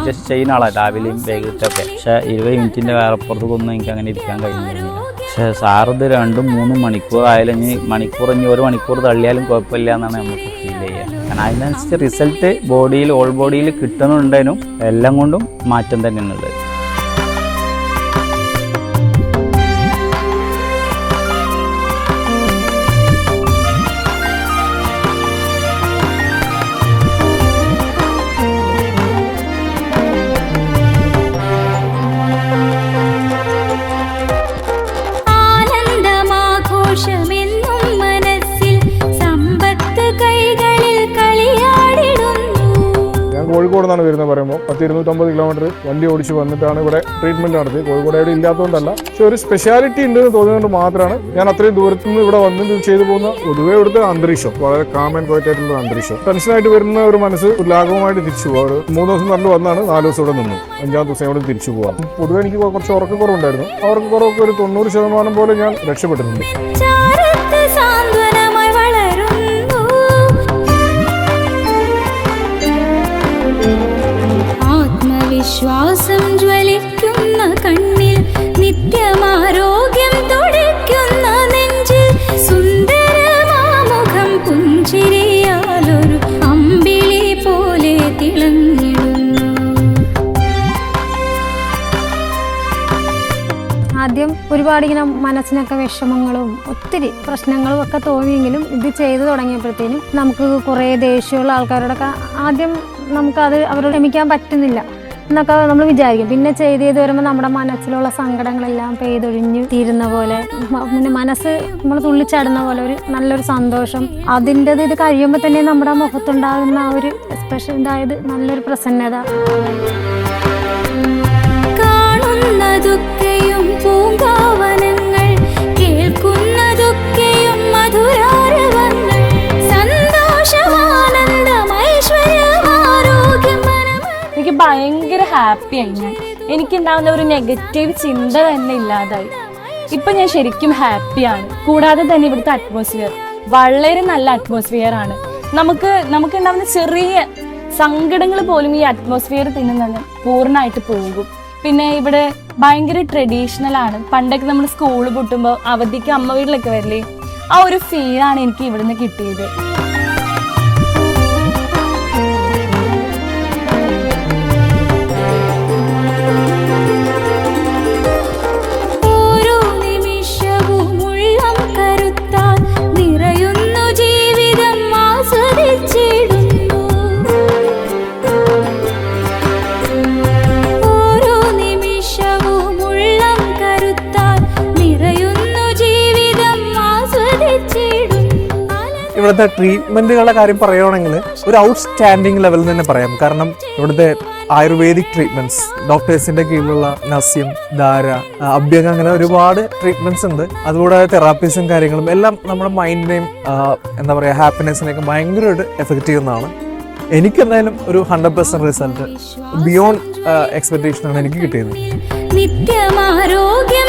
Meditation ചെയ്യുന്ന ആളാണ് രാവിലെയും വൈകിട്ടൊക്കെ. പക്ഷേ ഇരുപത് മിനിറ്റിന്റെ വേറെപ്പുറത്തേക്കൊന്നും എനിക്ക് അങ്ങനെ ഇരിക്കാൻ കഴിഞ്ഞിരുന്നില്ല പക്ഷേ സാറിത് രണ്ടും മൂന്നും മണിക്കൂർ ആയാലും ഇനി മണിക്കൂർ ഇനി ഒരു മണിക്കൂർ തള്ളിയാലും കുഴപ്പമില്ല എന്നാണ് നമുക്ക് ഫീൽ ചെയ്യുക. കാരണം അതിനനുസരിച്ച് റിസൾട്ട് ബോഡിയിൽ ഓൾ ബോഡിയിൽ കിട്ടുന്നുണ്ടേനും എല്ലാം കൊണ്ടും മാറ്റം തന്നെയാണുള്ളത്. കോഴിക്കോട് നിന്നാണ് വരുന്നത് പറയുമ്പോൾ പത്ത് ഇരുന്നൂറ്റമ്പത് കിലോമീറ്റർ വണ്ടി ഓടിച്ച് വന്നിട്ടാണ് ഇവിടെ ട്രീറ്റ്മെന്റ് നടത്തി കോഴിക്കോട് എവിടെ ഇല്ലാത്തതുകൊണ്ടല്ല. പക്ഷെ ഒരു സ്പെഷ്യാലിറ്റി ഉണ്ട് എന്ന് തോന്നിയതുകൊണ്ട് മാത്രമാണ് ഞാൻ അത്രയും ദൂരത്തു നിന്ന് ഇവിടെ വന്ന് ചെയ്തു പോകുന്ന പൊതുവേ ഇവിടുത്തെ അന്തരീക്ഷം. വളരെ കാമൻ ആൻഡ് അന്തരീക്ഷം. ടെൻഷനായിട്ട് വരുന്ന ഒരു മനസ്സ് ലാഘവമായിട്ട് തിരിച്ചു പോകും മൂന്ന് ദിവസം നല്ല വന്നാണ് നാല് ദിവസം ഇവിടെ നിന്നു. അഞ്ചാം ദിവസം ഇവിടെ തിരിച്ചു പോകാം പൊതുവെ എനിക്ക് കുറച്ച് ഉറക്കക്കുറവുണ്ടായിരുന്നു. ഉറക്കക്കുറവൊക്കെ ഒരു തൊണ്ണൂറ് ശതമാനം പോലെ ഞാൻ രക്ഷപ്പെട്ടിട്ടുണ്ട്. നെഞ്ചിൽ പുഞ്ചിരിയാലൊരു അമ്പിളി പോലെ ആദ്യം ഒരുപാട് ഇങ്ങനെ മനസ്സിനൊക്കെ വിഷമങ്ങളും ഒത്തിരി പ്രശ്നങ്ങളും ഒക്കെ തോന്നിയെങ്കിലും ഇത് ചെയ്തു തുടങ്ങിയപ്പോഴത്തേനും നമുക്ക് കുറേ ദേഷ്യമുള്ള ആൾക്കാരോടൊക്കെ ആദ്യം നമുക്കത് അവരോട് ക്ഷമിക്കാൻ പറ്റുന്നില്ല. എന്നൊക്കെ നമ്മൾ വിചാരിക്കും. പിന്നെ ചെയ്ത് ചെയ്ത് വരുമ്പോൾ നമ്മുടെ മനസ്സിലുള്ള സങ്കടങ്ങളെല്ലാം പെയ്തൊഴിഞ്ഞ് തീരുന്ന പോലെ പിന്നെ മനസ്സ് നമ്മൾ തുള്ളിച്ചാടുന്ന പോലെ ഒരു നല്ലൊരു സന്തോഷം. അതിന്റെത് ഇത് കഴിയുമ്പോൾ തന്നെ നമ്മുടെ മുഖത്തുണ്ടാകുന്ന ആ ഒരു സ്പെഷ്യൽ ഇതായത് നല്ലൊരു പ്രസന്നത. കാണുന്നതൊക്കെയും പൂങ്കാവനങ്ങൾ കേൾക്കുന്നതൊക്കെയും മധുരാരവങ്ങൾ സന്തോഷമാനന്ദം ഐശ്വര്യം എനിക്ക് ഭയങ്കര ഹാപ്പിയായി ഞാൻ. എനിക്കുണ്ടാവുന്ന ഒരു നെഗറ്റീവ് ചിന്ത തന്നെ ഇല്ലാതായി. ഇപ്പം ഞാൻ ശരിക്കും ഹാപ്പിയാണ്. കൂടാതെ തന്നെ ഇവിടുത്തെ അറ്റ്മോസ്ഫിയർ വളരെ നല്ല അറ്റ്മോസ്ഫിയർ ആണ്. നമുക്ക് നമുക്കുണ്ടാവുന്ന ചെറിയ സങ്കടങ്ങൾ പോലും ഈ അറ്റ്മോസ്ഫിയർ തിന്നുന്നത് പൂർണമായിട്ട് പോകും. പിന്നെ ഇവിടെ ഭയങ്കര ട്രഡീഷണൽ ആണ്. പണ്ടൊക്കെ നമ്മൾ സ്കൂൾ പൊട്ടുമ്പോൾ അവധിക്ക് അമ്മ വീട്ടിലൊക്കെ വരില്ലേ? ആ ഒരു ഫീലാണ് എനിക്ക് ഇവിടുന്ന് കിട്ടിയത്. ഇവിടുത്തെ ട്രീറ്റ്മെന്റുകളുടെ കാര്യം പറയുകയാണെങ്കിൽ ഒരു ഔട്ട്സ്റ്റാൻഡിങ് ലെവലിൽ തന്നെ പറയാം. കാരണം ഇവിടുത്തെ ആയുർവേദിക് ട്രീറ്റ്മെന്റ്സ് ഡോക്ടേഴ്സിന്റെ കീഴിലുള്ള നസ്യം ധാര അഭ്യംഗം അങ്ങനെ ഒരുപാട് ട്രീറ്റ്മെന്റ്സ് ഉണ്ട്. അതുകൂടാതെ തെറാപ്പീസും കാര്യങ്ങളും എല്ലാം നമ്മുടെ മൈൻഡിനെയും എന്താ പറയുക ഹാപ്പിനെസ്സിനെയൊക്കെ ഭയങ്കരമായിട്ട് എഫക്റ്റ് ചെയ്യുന്നതാണ്. എനിക്ക് എന്തായാലും ഒരു hundred percent result beyond expectation ആണ് എനിക്ക് കിട്ടിയത്. നിത്യമാരോഗ്യം